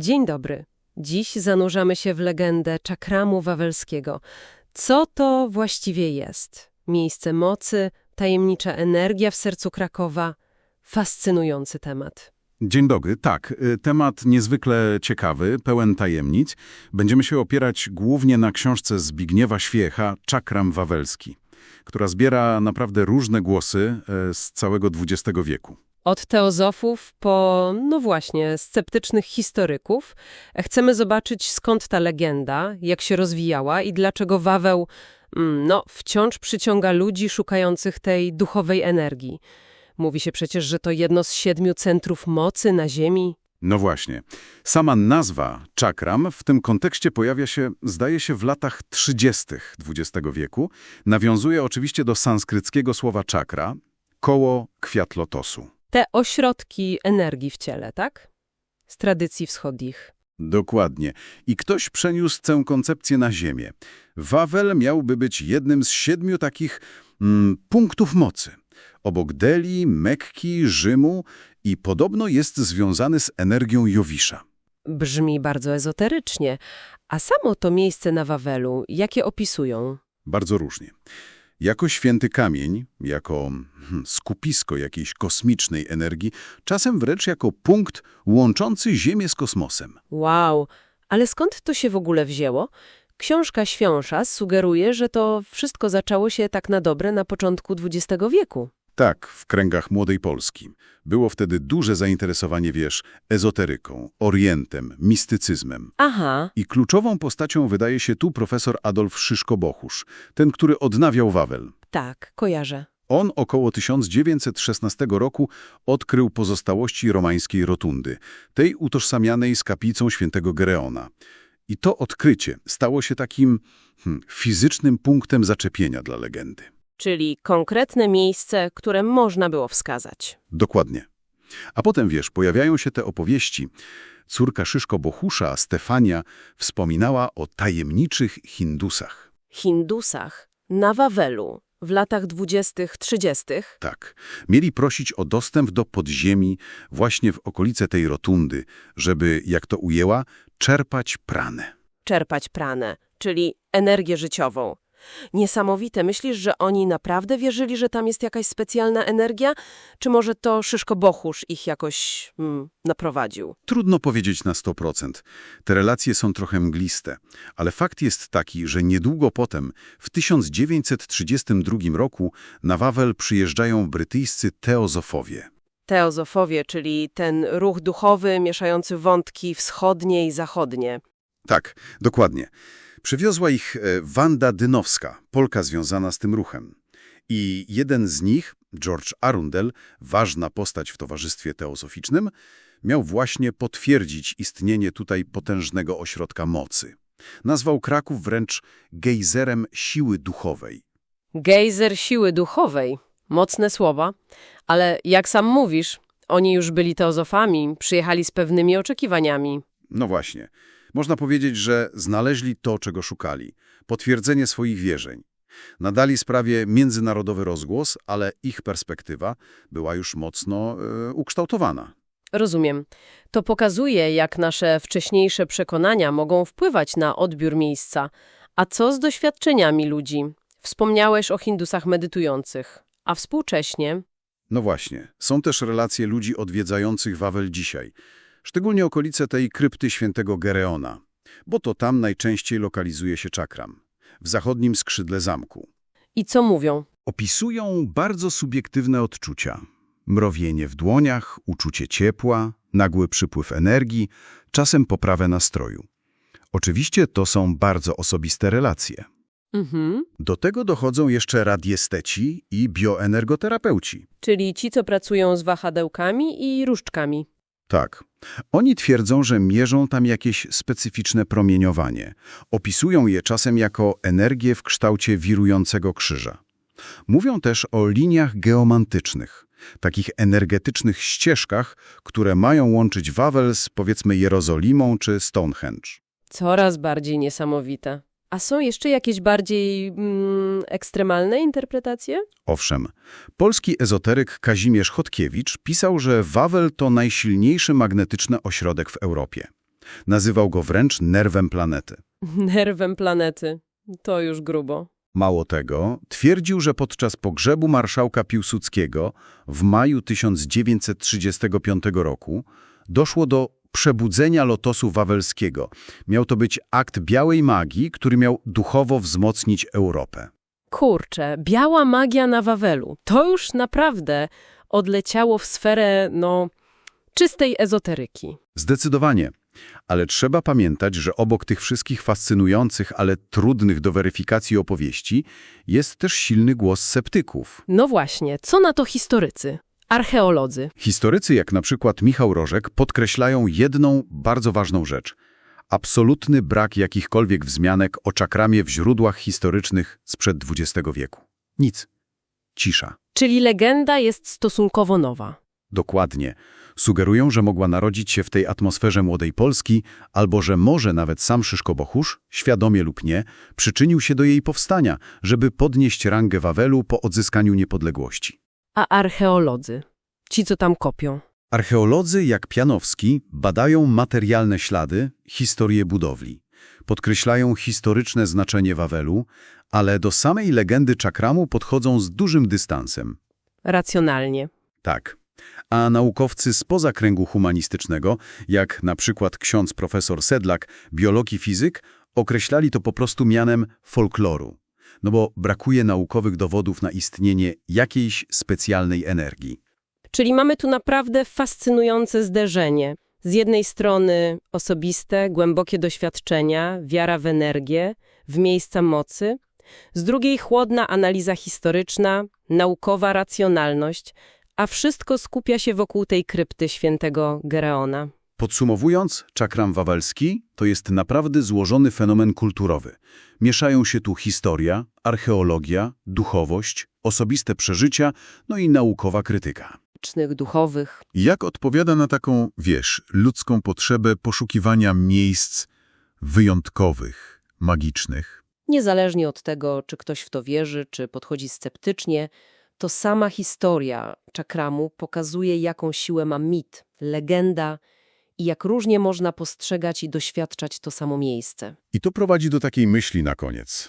Dzień dobry. Dziś zanurzamy się w legendę czakramu wawelskiego. Co to właściwie jest? Miejsce mocy, tajemnicza energia w sercu Krakowa. Fascynujący temat. Dzień dobry. Tak, y, temat niezwykle ciekawy, pełen tajemnic. Będziemy się opierać głównie na książce Zbigniewa Świecha Czakram Wawelski, która zbiera naprawdę różne głosy e, z całego XX wieku. Od teozofów po, no właśnie, sceptycznych historyków chcemy zobaczyć skąd ta legenda, jak się rozwijała i dlaczego Waweł, mm, no, wciąż przyciąga ludzi szukających tej duchowej energii. Mówi się przecież, że to jedno z siedmiu centrów mocy na Ziemi. No właśnie. Sama nazwa czakram w tym kontekście pojawia się, zdaje się, w latach 30. XX wieku. Nawiązuje oczywiście do sanskryckiego słowa czakra, koło kwiat lotosu. Te ośrodki energii w ciele, tak? Z tradycji wschodnich. Dokładnie. I ktoś przeniósł tę koncepcję na Ziemię. Wawel miałby być jednym z siedmiu takich mm, punktów mocy. Obok Delhi, Mekki, Rzymu i podobno jest związany z energią Jowisza. Brzmi bardzo ezoterycznie. A samo to miejsce na Wawelu, jakie opisują? Bardzo różnie. Jako święty kamień, jako hmm, skupisko jakiejś kosmicznej energii, czasem wręcz jako punkt łączący Ziemię z kosmosem. Wow, ale skąd to się w ogóle wzięło? Książka Świąsza sugeruje, że to wszystko zaczęło się tak na dobre na początku XX wieku. Tak, w kręgach młodej Polski. Było wtedy duże zainteresowanie, wiesz, ezoteryką, orientem, mistycyzmem. Aha, I kluczową postacią wydaje się tu profesor Adolf Szyszko-Bochusz, ten, który odnawiał Wawel. tak, kojarzę. On około 1916 roku odkrył pozostałości romańskiej rotundy, tej utożsamianej z kaplicą świętego Gereona. I to odkrycie stało się takim hmm, fizycznym punktem zaczepienia dla legendy. Czyli konkretne miejsce, które można było wskazać. Dokładnie. A potem, wiesz, pojawiają się te opowieści. Córka Szyszko-Bochusza, Stefania, wspominała o tajemniczych Hindusach. Hindusach na Wawelu w latach 20-30 Tak, mieli prosić o dostęp do podziemi właśnie w okolice tej rotundy, żeby, jak to ujęła, czerpać pranę. czerpać pranę, czyli energię życiową. Niesamowite. Myślisz, że oni naprawdę wierzyli, że tam jest jakaś specjalna energia? Czy może to Szyszko Bochusz ich jakoś mm, naprowadził? Trudno powiedzieć na 100%. Te relacje są trochę mgliste, ale fakt jest taki, że niedługo potem, w 1932 roku, na Wawel przyjeżdżają brytyjscy teozofowie. Teozofowie, czyli ten ruch duchowy mieszający wątki wschodnie i zachodnie. Tak, dokładnie. Przywiozła ich e, Wanda Dynowska, Polka związana z tym ruchem. I jeden z nich, George Arundel, ważna postać w towarzystwie teozoficznym, miał właśnie potwierdzić istnienie tutaj potężnego ośrodka mocy. Nazwał Kraków wręcz gejzerem siły duchowej. Gejzer siły duchowej. Mocne słowa. Ale jak sam mówisz, oni już byli teozofami, przyjechali z pewnymi oczekiwaniami. No właśnie. Można powiedzieć, że znaleźli to, czego szukali. Potwierdzenie swoich wierzeń. Nadali sprawie międzynarodowy rozgłos, ale ich perspektywa była już mocno e, ukształtowana. Rozumiem. To pokazuje, jak nasze wcześniejsze przekonania mogą wpływać na odbiór miejsca. A co z doświadczeniami ludzi? Wspomniałeś o Hindusach medytujących. A współcześnie? No właśnie, są też relacje ludzi odwiedzających Wawel dzisiaj, szczególnie okolice tej krypty świętego Gereona, bo to tam najczęściej lokalizuje się czakram, w zachodnim skrzydle zamku. I co mówią? Opisują bardzo subiektywne odczucia. Mrowienie w dłoniach, uczucie ciepła, nagły przypływ energii, czasem poprawę nastroju. Oczywiście to są bardzo osobiste relacje. Mhm. Do tego dochodzą jeszcze radiesteci i bioenergoterapeuci. Czyli ci, co pracują z wahadełkami i różdżkami. Tak. Oni twierdzą, że mierzą tam jakieś specyficzne promieniowanie. Opisują je czasem jako energię w kształcie wirującego krzyża. Mówią też o liniach geomantycznych, takich energetycznych ścieżkach, które mają łączyć Wawel z powiedzmy Jerozolimą czy Stonehenge. Coraz bardziej niesamowite. A są jeszcze jakieś bardziej mm, ekstremalne interpretacje? Owszem, polski ezoteryk Kazimierz Chodkiewicz pisał, że Wawel to najsilniejszy magnetyczny ośrodek w Europie. Nazywał go wręcz nerwem planety. Nerwem planety. To już grubo. Mało tego, twierdził, że podczas pogrzebu marszałka Piłsudskiego w maju 1935 roku doszło do przebudzenia lotosu wawelskiego. Miał to być akt białej magii, który miał duchowo wzmocnić Europę. Kurczę, biała magia na Wawelu. To już naprawdę odleciało w sferę, no, czystej ezoteryki. Zdecydowanie. Ale trzeba pamiętać, że obok tych wszystkich fascynujących, ale trudnych do weryfikacji opowieści, jest też silny głos sceptyków. No właśnie, co na to historycy, archeolodzy? Historycy, jak na przykład Michał Rożek, podkreślają jedną bardzo ważną rzecz. Absolutny brak jakichkolwiek wzmianek o czakramie w źródłach historycznych sprzed XX wieku. Nic. Cisza. Czyli legenda jest stosunkowo nowa. Dokładnie. Sugerują, że mogła narodzić się w tej atmosferze młodej Polski, albo że może nawet sam Szyszko Bohusz, świadomie lub nie, przyczynił się do jej powstania, żeby podnieść rangę Wawelu po odzyskaniu niepodległości. A archeolodzy? Ci, co tam kopią. Archeolodzy, jak Pianowski, badają materialne ślady, historię budowli. Podkreślają historyczne znaczenie Wawelu, ale do samej legendy czakramu podchodzą z dużym dystansem. Racjonalnie. Tak. A naukowcy spoza kręgu humanistycznego, jak na przykład ksiądz profesor Sedlak, biolog i fizyk, określali to po prostu mianem folkloru. No bo brakuje naukowych dowodów na istnienie jakiejś specjalnej energii. Czyli mamy tu naprawdę fascynujące zderzenie. Z jednej strony osobiste, głębokie doświadczenia, wiara w energię, w miejsca mocy, z drugiej chłodna analiza historyczna, naukowa racjonalność, a wszystko skupia się wokół tej krypty świętego Gereona. Podsumowując, czakram wawelski to jest naprawdę złożony fenomen kulturowy. Mieszają się tu historia, archeologia, duchowość, osobiste przeżycia, no i naukowa krytyka. Duchowych. Jak odpowiada na taką, wiesz, ludzką potrzebę poszukiwania miejsc wyjątkowych, magicznych? Niezależnie od tego, czy ktoś w to wierzy, czy podchodzi sceptycznie, to sama historia czakramu pokazuje, jaką siłę ma mit, legenda i jak różnie można postrzegać i doświadczać to samo miejsce. I to prowadzi do takiej myśli na koniec.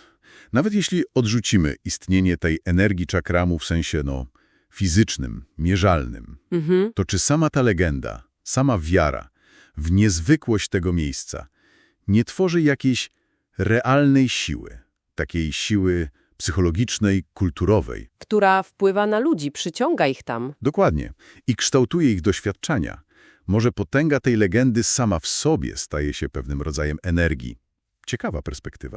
Nawet jeśli odrzucimy istnienie tej energii czakramu w sensie, no, fizycznym, mierzalnym, Mhm. to czy sama ta legenda, sama wiara w niezwykłość tego miejsca nie tworzy jakiejś realnej siły, takiej siły psychologicznej, kulturowej, Która wpływa na ludzi, przyciąga ich tam. Dokładnie. I kształtuje ich doświadczenia. Może potęga tej legendy sama w sobie staje się pewnym rodzajem energii. Ciekawa perspektywa.